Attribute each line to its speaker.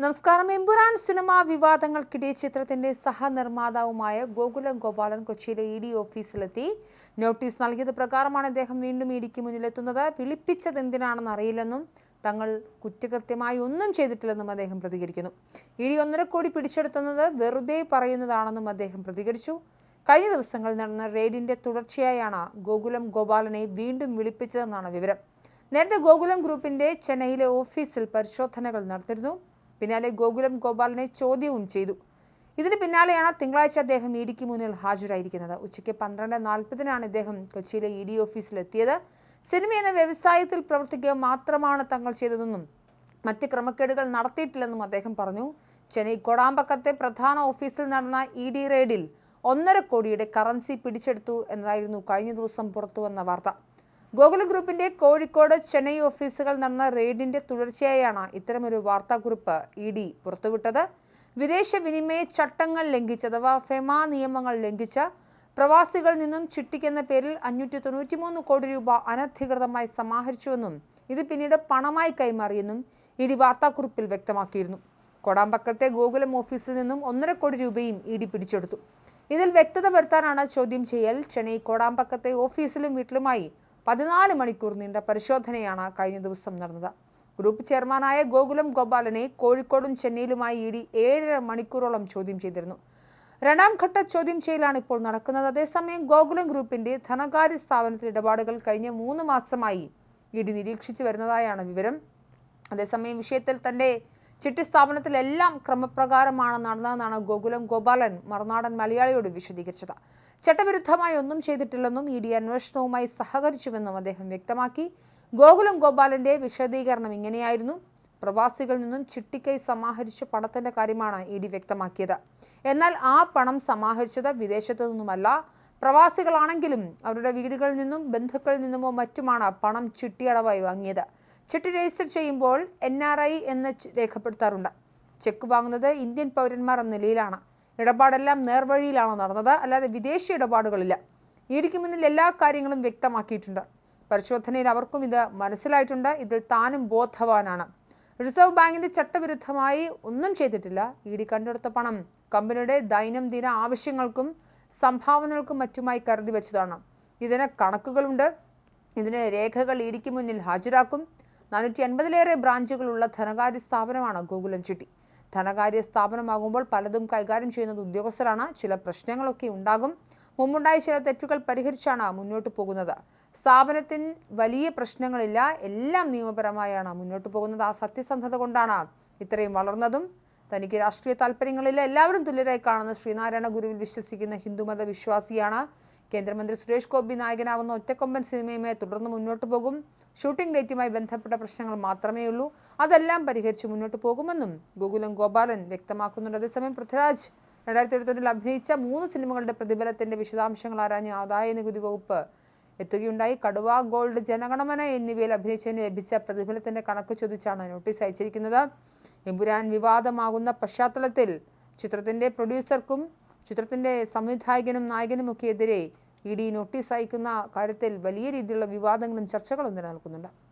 Speaker 1: നമസ്കാരം. എമ്പുരാൻ സിനിമാ വിവാദങ്ങൾക്കിടെ ചിത്രത്തിന്റെ സഹനിർമ്മാതാവുമായ ഗോകുലം ഗോപാലൻ കൊച്ചിയിലെ ഇ ഡി ഓഫീസിലെത്തി. നോട്ടീസ് നൽകിയത് പ്രകാരമാണ് അദ്ദേഹം വീണ്ടും ഇ ഡിക്ക് മുന്നിലെത്തുന്നത്. വിളിപ്പിച്ചത് എന്തിനാണെന്ന് അറിയില്ലെന്നും തങ്ങൾ കുറ്റകൃത്യമായി ഒന്നും ചെയ്തിട്ടില്ലെന്നും അദ്ദേഹം പ്രതികരിക്കുന്നു. ഇ ഡി ഒന്നര കോടി പിടിച്ചെടുത്തുന്നത് വെറുതെ പറയുന്നതാണെന്നും അദ്ദേഹം പ്രതികരിച്ചു. കഴിഞ്ഞ ദിവസങ്ങളിൽ നടന്ന റെയ്ഡിന്റെ തുടർച്ചയായാണ് ഗോകുലം ഗോപാലനെ വീണ്ടും വിളിപ്പിച്ചതെന്നാണ് വിവരം. നേരത്തെ ഗോകുലം ഗ്രൂപ്പിന്റെ ചെന്നൈയിലെ ഓഫീസിൽ പരിശോധനകൾ നടത്തിയിരുന്നു പിന്നാലെ ഗോകുലം ഗോപാലിനെ ചോദ്യവും ചെയ്തു. ഇതിന് പിന്നാലെയാണ് തിങ്കളാഴ്ച അദ്ദേഹം ഇ ഡിക്ക് മുന്നിൽ ഹാജരായിരിക്കുന്നത്. ഉച്ചയ്ക്ക് പന്ത്രണ്ട് നാൽപ്പതിനാണ് ഇദ്ദേഹം കൊച്ചിയിലെ ഇ ഡി ഓഫീസിലെത്തിയത്. സിനിമ എന്ന വ്യവസായത്തിൽ പ്രവർത്തിക്കുക മാത്രമാണ് തങ്ങൾ ചെയ്തതെന്നും മറ്റ് ക്രമക്കേടുകൾ നടത്തിയിട്ടില്ലെന്നും അദ്ദേഹം പറഞ്ഞു. ചെന്നൈ കൊടാമ്പക്കത്തെ പ്രധാന ഓഫീസിൽ നടന്ന ഇ ഡി റെയ്ഡിൽ ഒന്നര കോടിയുടെ കറൻസി പിടിച്ചെടുത്തു എന്നതായിരുന്നു കഴിഞ്ഞ ദിവസം പുറത്തുവന്ന വാർത്ത. ഗോകുല ഗ്രൂപ്പിന്റെ കോഴിക്കോട് ചെന്നൈ ഓഫീസുകൾ നടന്ന റെയ്ഡിന്റെ തുടർച്ചയായാണ് ഇത്തരമൊരു വാർത്താക്കുറിപ്പ് ഇ ഡി പുറത്തുവിട്ടത്. വിദേശ വിനിമയ ചട്ടങ്ങൾ ലംഘിച്ച് അഥവാ ഫെമ നിയമങ്ങൾ ലംഘിച്ച പ്രവാസികളിൽ നിന്നും ചിട്ടിക്കെന്ന പേരിൽ അഞ്ഞൂറ്റി തൊണ്ണൂറ്റിമൂന്ന് കോടി രൂപ അനധികൃതമായി സമാഹരിച്ചുവെന്നും ഇത് പിന്നീട് പണമായി കൈമാറിയെന്നും ഇ ഡി വാർത്താക്കുറിപ്പിൽ വ്യക്തമാക്കിയിരുന്നു. കൊടാമ്പക്കത്തെ ഗോകുലം ഓഫീസിൽ നിന്നും ഒന്നര കോടി രൂപയും ഇ ഡി പിടിച്ചെടുത്തു. ഇതിൽ വ്യക്തത വരുത്താനാണ് ചോദ്യം ചെയ്യൽ. ചെന്നൈ കോടാമ്പക്കത്തെ ഓഫീസിലും വീട്ടിലുമായി പതിനാല് മണിക്കൂർ നീണ്ട പരിശോധനയാണ് കഴിഞ്ഞ ദിവസം നടന്നത്. ഗ്രൂപ്പ് ചെയർമാനായ ഗോകുലം ഗോപാലനെ കോഴിക്കോടും ചെന്നൈയിലുമായി ഇ ഡി ഏഴര മണിക്കൂറോളം ചോദ്യം ചെയ്തിരുന്നു. രണ്ടാം ഘട്ട ചോദ്യം ചെയ്യലാണ് ഇപ്പോൾ നടക്കുന്നത്. അതേസമയം ഗോകുലം ഗ്രൂപ്പിന്റെ ധനകാര്യ സ്ഥാപനത്തിൽ ഇടപാടുകൾ കഴിഞ്ഞ മൂന്ന് മാസമായി ഇ ഡി നിരീക്ഷിച്ചു വരുന്നതായാണ് വിവരം. അതേസമയം വിഷയത്തിൽ തന്റെ ചിട്ടി സ്ഥാപനത്തിലെല്ലാം ക്രമപ്രകാരമാണ് നടന്നതെന്നാണ് ഗോകുലം ഗോപാലൻ മറുനാടൻ മലയാളിയോട് വിശദീകരിച്ചത്. ചട്ടവിരുദ്ധമായി ഒന്നും ചെയ്തിട്ടില്ലെന്നും ഇ ഡി അന്വേഷണവുമായി സഹകരിച്ചുവെന്നും അദ്ദേഹം വ്യക്തമാക്കി. ഗോകുലം ഗോപാലന്റെ വിശദീകരണം ഇങ്ങനെയായിരുന്നു. പ്രവാസികളിൽ നിന്നും ചിട്ടിക്കൈ സമാഹരിച്ച പണത്തിന്റെ കാര്യമാണ് ഇ ഡി വ്യക്തമാക്കിയത്. എന്നാൽ ആ പണം സമാഹരിച്ചത് വിദേശത്തു നിന്നുമല്ല പ്രവാസികളാണെങ്കിലും അവരുടെ വീടുകളിൽ നിന്നും ബന്ധുക്കളിൽ നിന്നുമോ മറ്റുമാണ് പണം ചിട്ടിയടവായി വാങ്ങിയത്. ചിട്ടി രജിസ്റ്റർ ചെയ്യുമ്പോൾ എൻ ആർ ഐ എന്ന് രേഖപ്പെടുത്താറുണ്ട്. ചെക്ക് വാങ്ങുന്നത് ഇന്ത്യൻ പൗരന്മാർ എന്ന നിലയിലാണ്. ഇടപാടെല്ലാം നേർവഴിയിലാണ് നടന്നത്. അല്ലാതെ വിദേശ ഇടപാടുകളില്ല. ഇടിക്ക് മുന്നിൽ എല്ലാ കാര്യങ്ങളും വ്യക്തമാക്കിയിട്ടുണ്ട്. പരിശോധനയിൽ അവർക്കും ഇത് മനസ്സിലായിട്ടുണ്ട്. ഇതിൽ താനും ബോധവാനാണ്. റിസർവ് ബാങ്കിന്റെ ചട്ടവിരുദ്ധമായി ഒന്നും ചെയ്തിട്ടില്ല. ഇ ഡി കണ്ടെടുത്ത പണം കമ്പനിയുടെ ദൈനംദിന ആവശ്യങ്ങൾക്കും സംഭാവനകൾക്കും മറ്റുമായി കരുതി വെച്ചതാണ്. ഇതിന് കണക്കുകളുണ്ട്. ഇതിന് രേഖകൾ ഇടിക്ക് മുന്നിൽ ഹാജരാക്കും. നാനൂറ്റി അൻപതിലേറെ ബ്രാഞ്ചുകളുള്ള ധനകാര്യ സ്ഥാപനമാണ് ഗോകുലം ചിട്ടി. ധനകാര്യ സ്ഥാപനമാകുമ്പോൾ പലതും കൈകാര്യം ചെയ്യുന്നത് ഉദ്യോഗസ്ഥരാണ്. ചില പ്രശ്നങ്ങളൊക്കെ ഉണ്ടാകും. മുമ്പുണ്ടായ ചില തെറ്റുകൾ പരിഹരിച്ചാണ് മുന്നോട്ട് പോകുന്നത്. സ്ഥാപനത്തിന് വലിയ പ്രശ്നങ്ങളില്ല. എല്ലാം നിയമപരമായാണ് മുന്നോട്ട് പോകുന്നത്. ആ സത്യസന്ധത കൊണ്ടാണ് ഇത്രയും വളർന്നതും തനിക്ക് രാഷ്ട്രീയ താല്പര്യങ്ങളില്ല എല്ലാവരും തുല്യരായി കാണുന്ന ശ്രീനാരായണ ഗുരുവിൽ വിശ്വസിക്കുന്ന ഹിന്ദുമത വിശ്വാസിയാണ്. കേന്ദ്രമന്ത്രി സുരേഷ് ഗോപി നായകനാവുന്ന ഒറ്റക്കൊമ്പൻ സിനിമയുമായി തുടർന്ന് മുന്നോട്ട് പോകും. ഷൂട്ടിംഗ് ഡേറ്റുമായി ബന്ധപ്പെട്ട പ്രശ്നങ്ങൾ മാത്രമേ ഉള്ളൂ അതെല്ലാം പരിഹരിച്ച് മുന്നോട്ട് പോകുമെന്നും ഗോകുലം ഗോപാലൻ വ്യക്തമാക്കുന്നുണ്ട്. അതേസമയം പൃഥ്വിരാജ് രണ്ടായിരത്തി ഇരുപത്തൊന്നിൽ അഭിനയിച്ച മൂന്ന് സിനിമകളുടെ പ്രതിഫലത്തിന്റെ വിശദാംശങ്ങൾ ആരാഞ്ഞ് ആദായ നികുതി വകുപ്പ് എത്തുകയുണ്ടായി. കടുവ ഗോൾഡ് ജനഗണമന എന്നിവയിൽ അഭിനയിച്ചതിന് ലഭിച്ച പ്രതിഫലത്തിന്റെ കണക്ക് ചോദിച്ചാണ് നോട്ടീസ് അയച്ചിരിക്കുന്നത്. എമ്പുരാൻ വിവാദമാകുന്ന പശ്ചാത്തലത്തിൽ ചിത്രത്തിന്റെ പ്രൊഡ്യൂസർക്കും ചിത്രത്തിന്റെ സംവിധായകനും നായകനുമൊക്കെ എതിരെ ഇ ഡി നോട്ടീസ് അയക്കുന്ന കാര്യത്തിൽ വലിയ രീതിയിലുള്ള വിവാദങ്ങളും ചർച്ചകളും നിലനിൽക്കുന്നുണ്ട്.